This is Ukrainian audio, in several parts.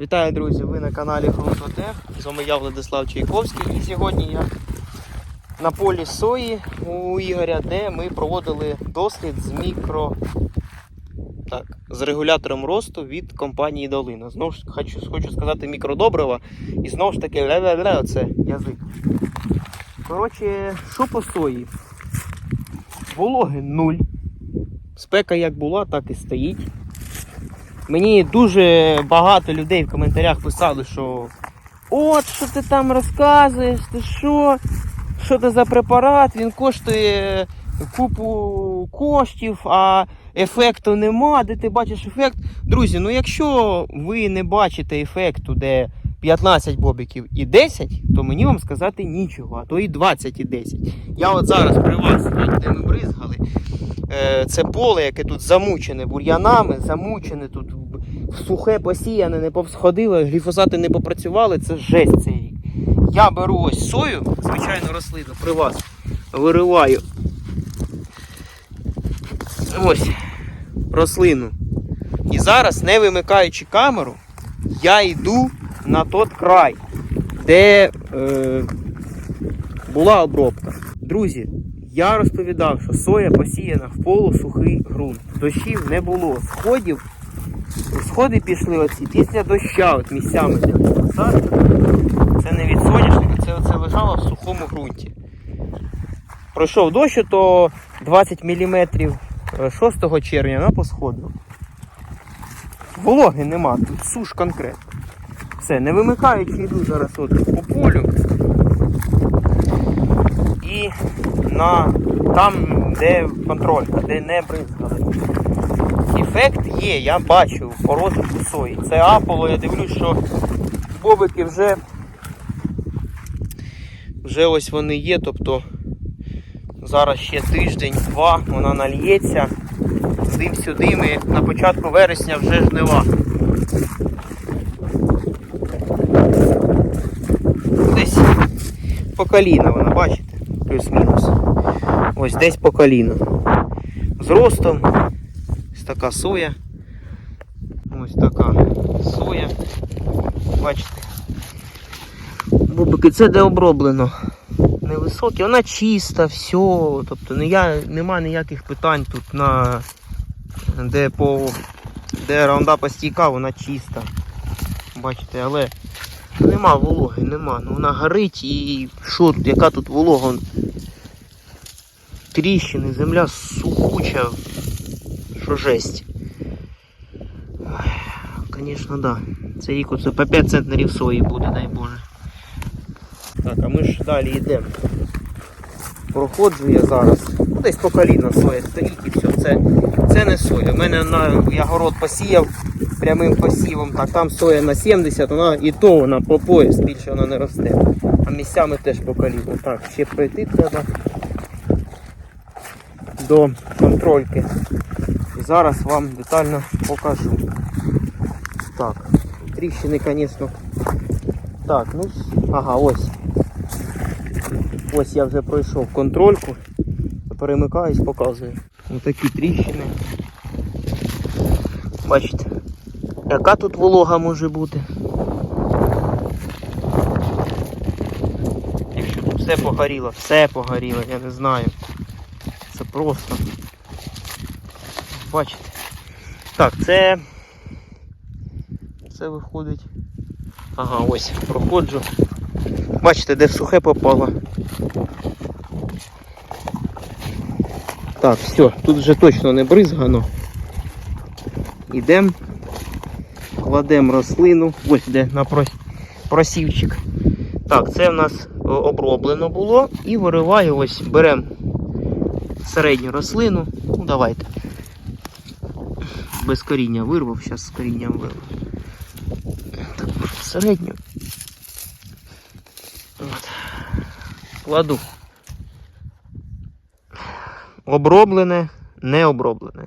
Вітаю, друзі! Ви на каналі Грунтотех. З вами я Владислав Чайковський. І сьогодні я на полі сої у Ігоря, де ми проводили дослід з мікро. Так, з регулятором росту від компанії Долина. Знову ж хочу, хочу сказати мікродобрива. І знову ж таки ля-ля-ля, оце язик. Коротше, що по сої? Вологи нуль. Спека як була, так і стоїть. Мені дуже багато людей в коментарях писали, що от що ти там розказуєш, ти що? Що це за препарат? Він коштує купу коштів, а ефекту нема. Де ти бачиш ефект? Друзі, ну якщо ви не бачите ефекту, де 15 бобиків і 10, то мені вам сказати нічого, а то і 20 і 10. Я от зараз при вас, де ми бризгали, е, це поле, яке тут замучене бур'янами, замучене тут сухе посіяне, не повсходило, гліфосати не попрацювали, це жесть цей рік. Я беру ось сою, звичайну рослину, при вас вириваю. Ось рослину. І зараз, не вимикаючи камеру, я йду на той край, де е, була обробка. Друзі, я розповідав, що соя посіяна в полусухий ґрунт. Дощів не було, сходів Сходи пішли оці після доща, от місцями посадки. Це не від соняшника, це оце лежало в сухому ґрунті. Пройшов дощ, то 20 мм 6 червня вона посходила. Вологи нема, тут суш конкретно. Все, не вимикаючи, йду зараз от по полю. І на там, де контролька, де не бризкали. Ефект є, я бачу по розвитку сої. Це аполо, я дивлюсь, що бобики вже вже ось вони є, тобто зараз ще тиждень-два вона нальється. Сюди ми на початку вересня вже жнива. Десь по коліна вона, бачите? Плюс-мінус. Ось десь по коліна. З ростом. Така соя. Ось така соя. Бачите. Бубики, це де оброблено. Невисокі, вона чиста, все. Тобто не я, нема ніяких питань тут на де по де раундапа стійка, вона чиста. Бачите, але нема вологи, нема. Ну вона горить і що тут, яка тут волога? Тріщини, земля сухуча, що жесть. Звісно, да. Це рік оце по 5 центнерів сої буде, дай Боже. Так, а ми ж далі йдемо. Проходжу я зараз. Ну, десь по коліна соя стоїть і все. Це, це не соя. У мене на, я город посіяв прямим посівом, так там соя на 70, вона і то вона по пояс, більше вона не росте. А місцями теж по коліна. Так, ще пройти треба до контрольки. Зараз вам детально покажу. Так, тріщини, звісно. Так, ну, ага, ось. Ось я вже пройшов контрольку. Перемикаюсь, показую. Ось такі тріщини. Бачите, яка тут волога може бути? Якщо тут все погоріло, все погоріло, я не знаю. Це просто. Бачите. Так, це. Це виходить. Ага, ось, проходжу. Бачите, де в сухе попало. Так, все, тут вже точно не бризгано. Ідемо, кладемо рослину, ось де на прос- просівчик. Так, це в нас оброблено було і вириваю, ось беремо середню рослину. Ну давайте. Без коріння вирвав, зараз з корінням вирвав. Так, середню. От. Кладу. Оброблене, не оброблене.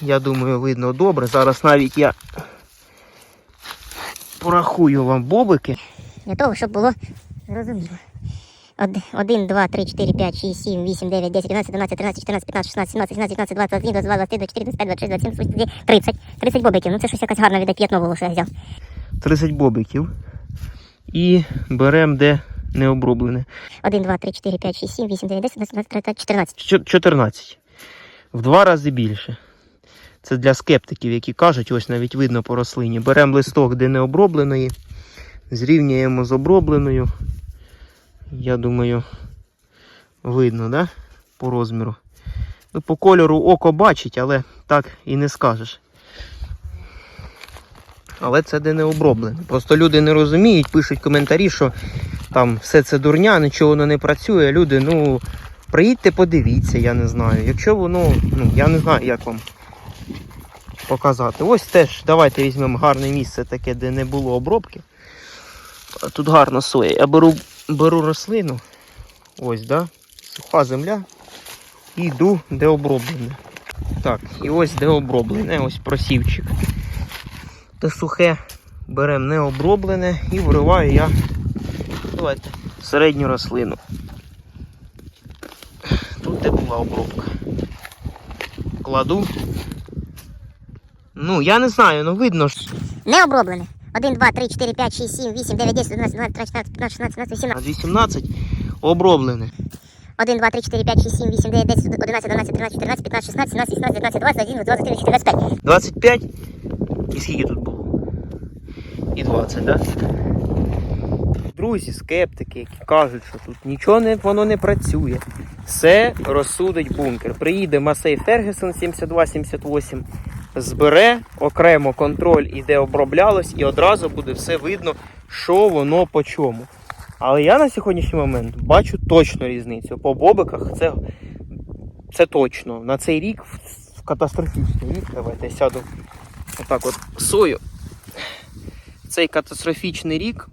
Я думаю, видно добре. Зараз навіть я порахую вам бобики. Для того, щоб було зрозуміло. 1, 2, 3, 4, 5, 6, 7, 8, 9, 10, 11, 12, 13, 14, 15, 16, 17, 18, 19, 20, 21, 22, 23, 24, 25, 26, 27, 28, 30. 30 бобиків. Ну це щось якась гарна віде п'ятно було, що я взяв. 30 бобиків. І беремо де не оброблене. 1, 2, 3, 4, 5, 6, 7, 8, 9, 10, 11, 12, 13, 14. Чо- 14. В два рази більше. Це для скептиків, які кажуть, ось навіть видно по рослині. Беремо листок, де не обробленої, зрівнюємо з обробленою. Я думаю, видно, да? По розміру. Ну, по кольору око бачить, але так і не скажеш. Але це де не оброблене. Просто люди не розуміють, пишуть коментарі, що там все це дурня, нічого воно не працює. Люди, ну, приїдьте, подивіться, я не знаю. Якщо воно, ну, я не знаю, як вам показати. Ось теж, давайте візьмемо гарне місце таке, де не було обробки. Тут гарна соя. Я беру, беру рослину. Ось, да? Суха земля. І йду, де оброблене. Так, і ось де оброблене, ось просівчик. Те сухе беремо необроблене і вириваю я давайте, середню рослину. Тут де була обробка. Кладу. Ну, я не знаю, ну видно ж. Не оброблене. 1, 2, 3, 4, 5, 6, 7, 8, 9, 10, 11, 12, 13, 14, 15, 16, 17, 18. 18 оброблене. 1, 2, 3, 4, 5, 6, 7, 8, 9, 10, 11, 12, 13, 14, 15, 16, 17, 18, 19, 20, 21, 22, 23, 24, 25. 25. І скільки тут було? І 20, так? Да? Друзі, скептики, які кажуть, що тут нічого не, воно не працює. Все розсудить бункер. Приїде Масей Фергюсон 72-78, збере окремо контроль і де оброблялось, і одразу буде все видно, що воно по чому. Але я на сьогоднішній момент бачу точно різницю. По бобиках це, це точно. На цей рік в- катастрофічний рік. Давайте я сяду отак от сою. Цей катастрофічний рік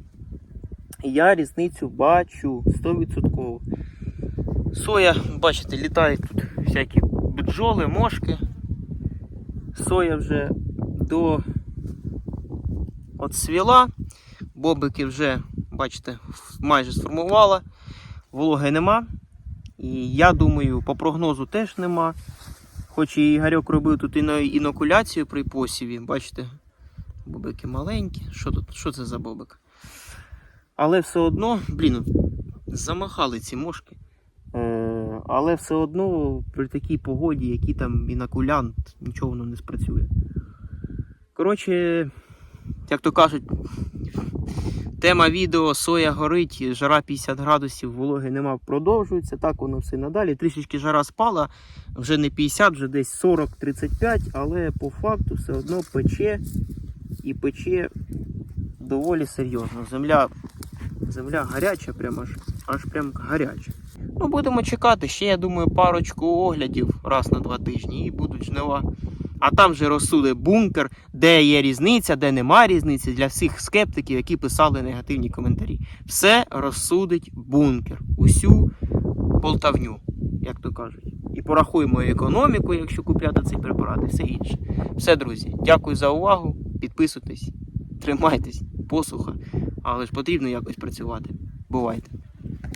я різницю бачу 100%. Соя, бачите, літають тут всякі бджоли, мошки. Соя вже до от свіла, бобики вже, бачите, майже сформувала, вологи нема. І я думаю, по прогнозу теж нема. Хоч і Ігорьок робив тут іно- інокуляцію при посіві, бачите, бобики маленькі. Що тут? Що це за бобик? Але все одно, блін, замахали ці мошки. Але все одно при такій погоді, який там інокулянт, нічого воно не спрацює. Коротше, як то кажуть, тема відео соя горить, жара 50 градусів, вологи нема, продовжується. Так воно все надалі. Трішечки жара спала, вже не 50, вже десь 40-35, але по факту все одно пече і пече доволі серйозно. Земля, земля гаряча, прямо аж, аж прям гаряча. Ну, будемо чекати. Ще, я думаю, парочку оглядів раз на два тижні і будуть жнива. А там же розсуде бункер, де є різниця, де нема різниці для всіх скептиків, які писали негативні коментарі. Все розсудить бункер. Усю полтавню, як то кажуть. І порахуємо економіку, якщо купляти цей препарат, і все інше. Все, друзі, дякую за увагу. Підписуйтесь, тримайтесь, посуха, але ж потрібно якось працювати. Бувайте!